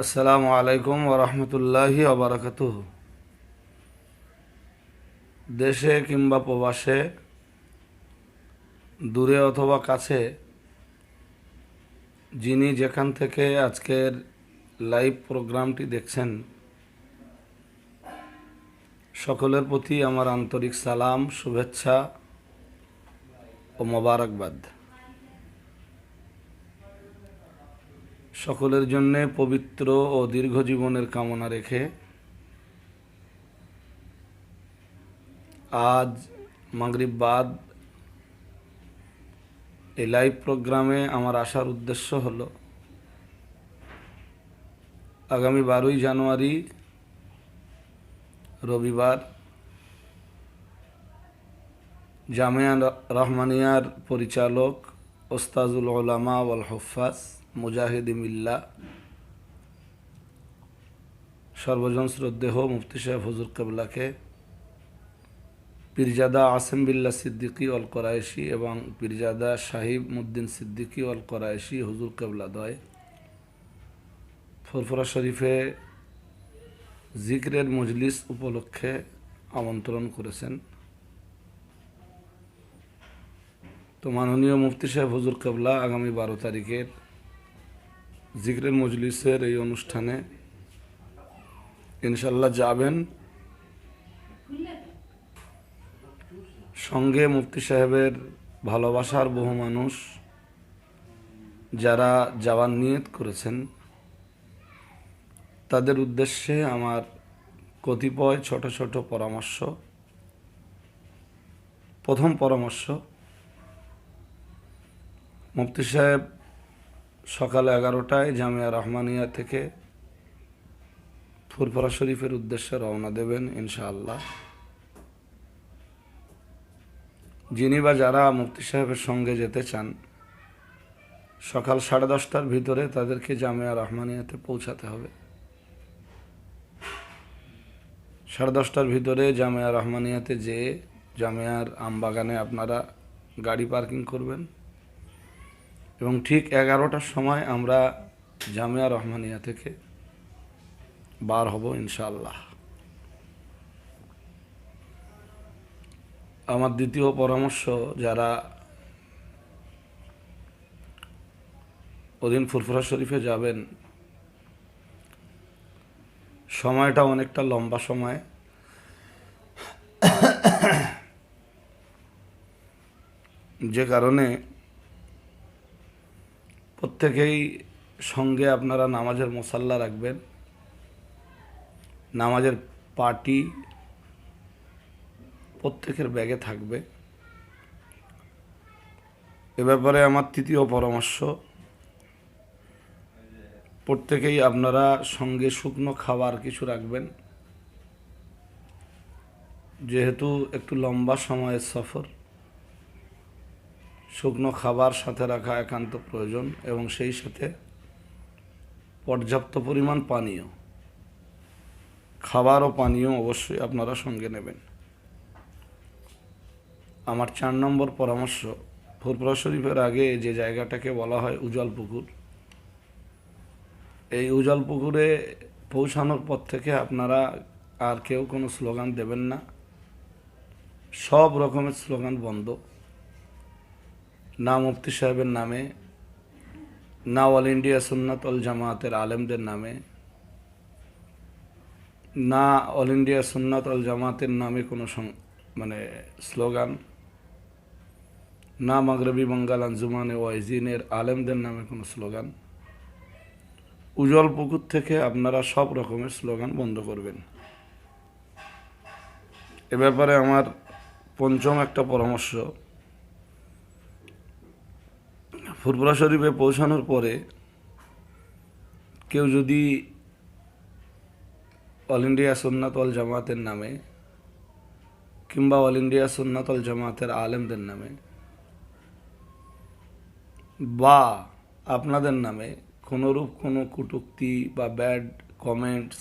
আসসালামু আলাইকুম ওরহমতুল্লাহি ওবরাকাত দেশে কিংবা প্রবাসে, দূরে অথবা কাছে, যিনি যেখান থেকে আজকের লাইভ প্রোগ্রামটি দেখছেন, সকলের প্রতি আমার আন্তরিক সালাম, শুভেচ্ছা ও মোবারকবাদ। সকলের জন্য পবিত্র ও দীর্ঘ জীবনের কামনা রেখে আজ মাগরিব বাদ এই লাইভ প্রোগ্রামে আমার আসার উদ্দেশ্য হল, আগামী বারোই জানুয়ারি, রবিবার, জামিয়া রহমানিয়ার পরিচালক ওস্তাজুল ওলামা ওয়াল হফাজ মুজাহিদ মিল্লা সর্বজন শ্রদ্ধেহ মুফতি সাহেব হুজুর কেবলাকে, পীরজাদা আসেম বিল্লা সিদ্দিকী অল করায়েশি এবং পীরজাদা সাহিব মুদ্দিন সিদ্দিকী অল করায়েশি হুজুর কেবলা দয় ফুরফুরা শরীফে জিক্রের মজলিস উপলক্ষে আমন্ত্রণ করেছেন। তো মাননীয় মুফতি সাহেব হুজুর কেবলা আগামী বারো তারিখের জিক্রের মজলিসের এই অনুষ্ঠানে ইনশাল্লাহ যাবেন। সঙ্গে মুফতি সাহেবের ভালোবাসার বহু মানুষ যারা যাওয়ার নিয়ত করেছেন, তাদের উদ্দেশ্যে আমার কতিপয় ছোট ছোট পরামর্শ। প্রথম পরামর্শ, মুফতি সাহেব সকাল এগারোটায় জামিয়া রহমানিয়া থেকে ফুরফরা শরীফের উদ্দেশ্যে রওনা দেবেন, ইনশাআল্লাহ। যিনি বা যারা মুফতি সাহেবের সঙ্গে যেতে চান, সকাল সাড়ে দশটার ভিতরে তাদেরকে জামিয়া রহমানিয়াতে পৌঁছাতে হবে। সাড়ে দশটার ভিতরে জামিয়া রহমানিয়াতে যেয়ে জামিয়ার আমবাগানে আপনারা গাড়ি পার্কিং করবেন। এবং ঠিক এগারোটার সময় আমরা জামিয়া রহমানিয়া থেকে বার হব ইনশাআল্লাহ। আমার দ্বিতীয় পরামর্শ, যারা ওদিন ফুরফুরা শরীফে যাবেন, সময়টা অনেকটা লম্বা সময়। যে কারণে প্রত্যেকেই সঙ্গে আপনারা নামাজের মশাল্লা রাখবেন। নামাজের পার্টি প্রত্যেকের ব্যাগে থাকবে। এ ব্যাপারে আমার তৃতীয় পরামর্শ, প্রত্যেকেই আপনারা সঙ্গে শুকনো খাবার কিছু রাখবেন। যেহেতু একটু লম্বা সময়ের সফর শুকনো খাবার সাথে রাখা একান্ত প্রয়োজন এবং সেই সাথে পর্যাপ্ত পরিমাণ পানীয়। খাবার ও পানীয় অবশ্যই আপনারা সঙ্গে নেবেন। আমার চার নম্বর পরামর্শ ফুরপুরা শরীফের আগে যে জায়গাটাকে বলা হয় উজাল পুকুর এই উজাল পুকুরে পৌঁছানোর পর থেকে আপনারা আর কেউ কোনো স্লোগান দেবেন না। সব রকমের স্লোগান বন্ধ। না মুফতি সাহেবের নামে, না অল ইন্ডিয়া সুন্নাত অল জামায়াতের আলেমদের নামে, না অল ইন্ডিয়া সুন্নাত অল জামাতের নামে কোনো মানে স্লোগান, না মাগরবি, বাঙ্গাল, আঞ্জুমানে ওয়াইজিনের আলেমদের নামে কোনো স্লোগান। উজ্জ্বল পুকুর থেকে আপনারা সব রকমের স্লোগান বন্ধ করবেন। এ ব্যাপারে আমার পঞ্চম একটা পরামর্শ। ফুরপুরা শরীফে পৌঁছানোর পরে কেউ যদি অল ইন্ডিয়া সুন্নাত অল জামাতের নামে কিংবা অল ইন্ডিয়া সুন্নাত অল জামাতের আলেমদের নামে বা আপনাদের নামে কোনোরূপ কোনো কটুক্তি বা ব্যাড কমেন্টস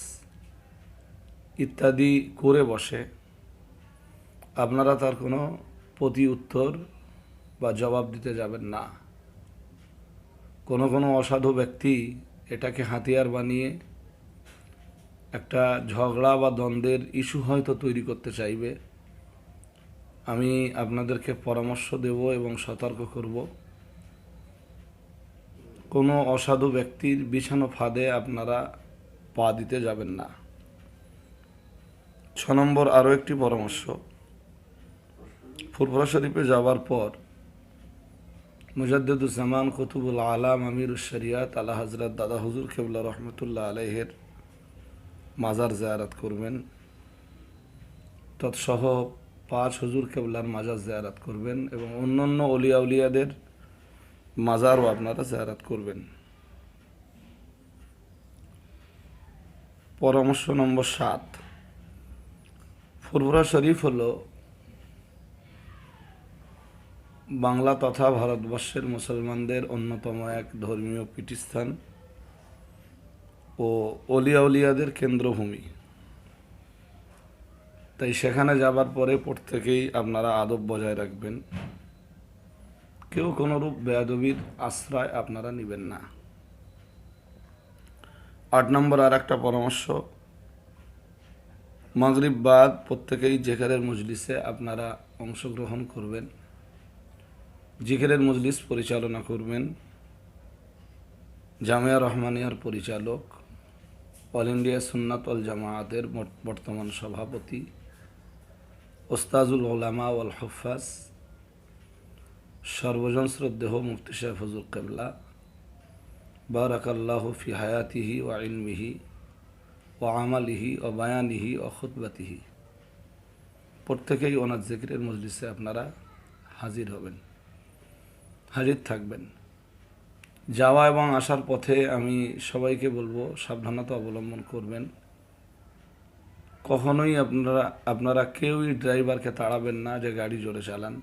ইত্যাদি করে বসে, আপনারা তার কোনো প্রতি উত্তর বা জবাব দিতে যাবেন না। কোনো কোনো অসাধু ব্যক্তি এটাকে হাতিয়ার বানিয়ে একটা ঝগড়া বা দ্বন্দ্বের ইস্যু হয়তো তৈরি করতে চাইবে। আমি আপনাদেরকে পরামর্শ দেব এবং সতর্ক করব। কোনো অসাধু ব্যক্তির বিছানো ফাঁদে আপনারা পা দিতে যাবেন না। ছ নম্বর আরও একটি পরামর্শ। ফুরফুরা শরীফে যাওয়ার পর মুজাদ্দুজ্জামান কুতুবুল আলাম আমির শরিয়াত আলা হজরত দাদা হুজুর কেবলা রহমতুল্লাহ আলাইহের মাজার জায়ারাত করবেন। তৎসহ পাঁচ হুজুর কেবলার মাজার জায়ারাত করবেন এবং অন্যান্য অলিয়া উলিয়াদের মাজারও আপনারা জায়ারাত করবেন। পরামর্শ নম্বর সাত। ফুরফুরা শরীফ হল বাংলা তথা ভারতবর্ষের মুসলমানদের অন্যতম এক ধর্মীয় পীঠস্থান ও অলিয়া উলিয়াদের কেন্দ্রভূমি। তাই সেখানে যাবার পরে প্রত্যেকেই আপনারা আদব বজায় রাখবেন। কেউ কোনোরূপ বেয়াদবির আশ্রয় আপনারা নেবেন না। আট নম্বর আর একটা পরামর্শ, মাগরিব বাদ প্রত্যেকেই জেকারের মজলিসে আপনারা অংশগ্রহণ করবেন। জিকেরের মজলিস পরিচালনা করবেন জামিয়া রহমানিয়ার পরিচালক, অল ইন্ডিয়া সুন্নাত অল জামায়াতের বর্তমান সভাপতি, ওস্তাজুল ওলামা ওয়াল হফাজ, সর্বজন শ্রদ্ধেহ মুফতি সাহেব ফজুল কেবলা, বারাকাল্লাহ ফি হায়াতিহি ও ইলমিহি ও আমালিহি ও বায়ানিহি ও খুতবাতিহি। প্রত্যেকেই ওনার জিকিরের মজলিসে আপনারা হাজির হবেন। হাজির থাকবেন। যাওয়া এবং আসার পথে আমি সবাইকে বলব, সাবধানতা অবলম্বন করবেন। কখনোই আপনারা আপনারা কেউই ড্রাইভারকে তাড়াবেন না যে গাড়ি জোরে চালান।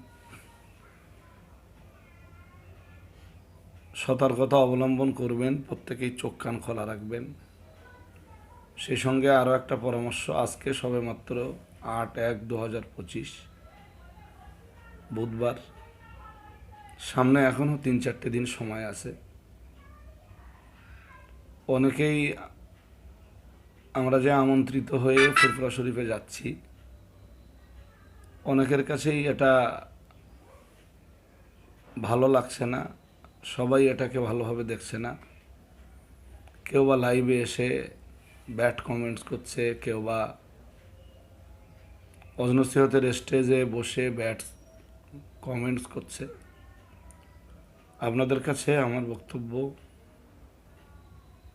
সতর্কতা অবলম্বন করবেন, প্রত্যেকেই চোখ কান খোলা রাখবেন। সেই সঙ্গে আরও একটা পরামর্শ, আজকে সবে মাত্র আট এক দু হাজার পঁচিশ, বুধবার। সামনে এখনও তিন চারটে দিন সময় আছে। অনেকেই আমরা যে আমন্ত্রিত হয়ে ফুরফুরা শরীফে যাচ্ছি, অনেকের কাছেই এটা ভালো লাগছে না, সবাই এটাকে ভালোভাবে দেখছে না। কেউ বা লাইভে এসে ব্যাড কমেন্টস করছে, কেউ বা অজনসিহতের স্টেজে বসে ব্যাড কমেন্টস করছে। আপনাদের কাছে আমার বক্তব্য,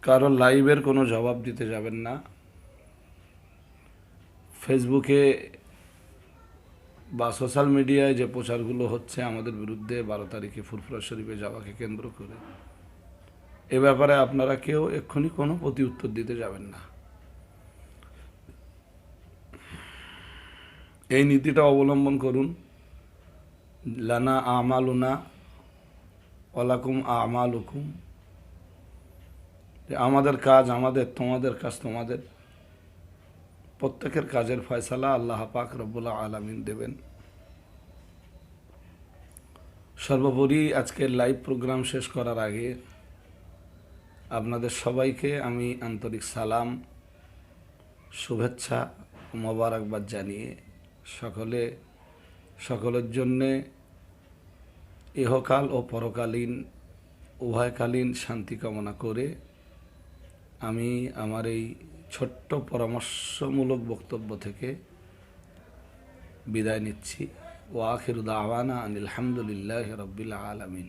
কারও লাইভের কোনো জবাব দিতে যাবেন না। ফেসবুকে বা সোশ্যাল মিডিয়ায় যে প্রচারগুলো হচ্ছে আমাদের বিরুদ্ধে বারো তারিখে ফুরফুরা শরীফে যাওয়াকে কেন্দ্র করে, এ ব্যাপারে আপনারা কেউ এক্ষুনি কোনো প্রতি উত্তর দিতে যাবেন না। এই নীতিটা অবলম্বন করুন। লানা আমালুনা ওয়ালাকুম আমালুকুম। যে আমাদের কাজ আমাদের, তোমাদের কাজ তোমাদের। প্রত্যেকের কাজের ফয়সালা আল্লাহ পাক রব্বুল্লাহ আলামিন দেবেন। সর্বোপরি আজকের লাইভ প্রোগ্রাম শেষ করার আগে আপনাদের সবাইকে আমি আন্তরিক সালাম, শুভেচ্ছা, মোবারকবাদ জানিয়ে সকলে, সকলের জন্যে ইহকাল ও পরকালীন, উভয়কালীন শান্তি কামনা করে আমি আমার এই ছোট্ট পরামর্শমূলক বক্তব্য থেকে বিদায় নিচ্ছি। ওয়াখিরুদ দাওয়ানা আনিল হামদুলিল্লাহ রব্বিল আলমিন।